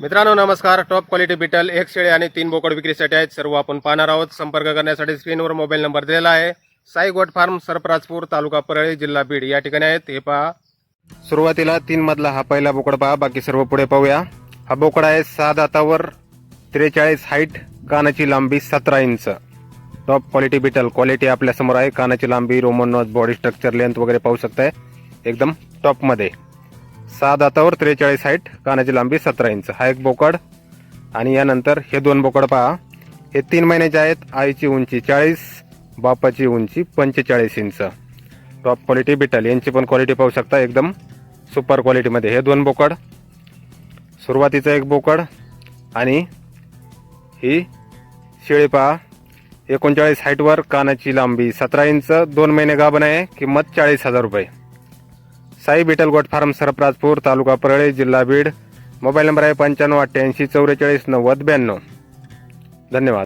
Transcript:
मित्रांनो नमस्कार. Top quality beetle एक शेळे आणि तीन बोकड विक्रीसाठी आहेत. सर्व आपण पाहणार आहोत. संपर्क करण्यासाठी स्क्रीनवर मोबाईल नंबर दिलेला आहे. साई गोट फार्म सरपराजपूर तालुका परळी जिल्हा बीड या ठिकाणी आहेत. हे पहा. सुरुवातीला तीन मधला हा पहिला बोकड पहा. बाकी सर्व पुढे पाहूया. हा बोकड आहे सहा दातावर त्रेचाळीस हाईट कानाची लांबी सतरा inch. Top quality Beetal quality आपल्यासमोर आहे. कानाची लांबी Roman nose body structure length वगैरे पाहू शकताय. एकदम टॉपमध्ये सहा दातावर त्रेचाळीस हाईट कानाची लांबी सतरा इंच. हा एक बोकड. आणि यानंतर हे दोन बोकड पहा. हे तीन महिन्याचे आहेत. आईची उंची चाळीस बापाची उंची पंचेचाळीस इंच. टॉप क्वालिटी बिटल यांची पण क्वालिटी पाहू शकता एकदम. सुपर क्वालिटीमध्ये हे दोन बोकड. सुरुवातीचं एक बोकड. आणि ही शेळी पहा. एकोणचाळीस हाईटवर कानाची लांबी सतरा इंच. दोन महिने गाभण आहे. किंमत चाळीस हजार रुपये. साई बिटल गोट फार्म सरप्राजपूर तालुका परळी जिल्हा बीड. मोबाईल नंबर आहे पंच्याण्णव अठ्ठ्याऐंशी चौवेचाळीस नव्वद ब्याण्णव. धन्यवाद.